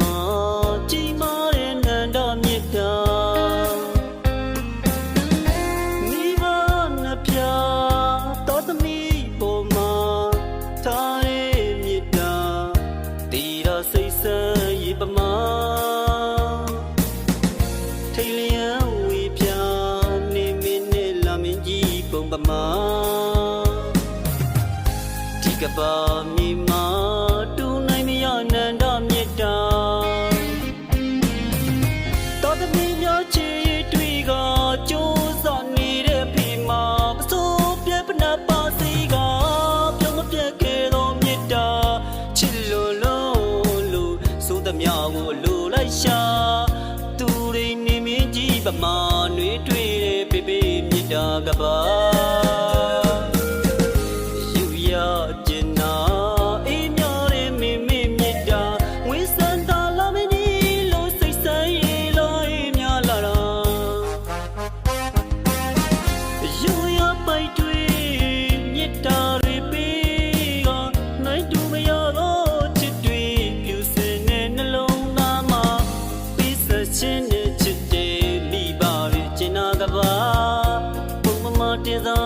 မာကြီးမားတဲ့နန္ဒမြတ်တာမိဘနှစ်ပြားတော်သမီးပေါ်မှာထားရဲ့မြတ်တာတီရစိတ်ဆက်ရေပမာထိတ်လျံဝေပြာနေမင်းနဲ့လာမင်းကြီးပုံပမာဒီကဘာမြေမာ မျှကိုလိုလိုက်ရှာသူရိနေမင်းကြီးပမာနှွေးတွေ့တဲ့ပေပေမြစ်တာကပါယူရကျင်နာအေးမျှတဲ့မင်းမင်းမြစ်တာဝင်းစံသာလာမင်းကြီးလို့စိတ်ဆိုင်လို့အေးမျှလာတာယူရပိုက်တွေ့ ချင်းနဲ့ချစ်တယ်မိပါရဲ့ကျင်နာကဘာပုံမမတင်သာ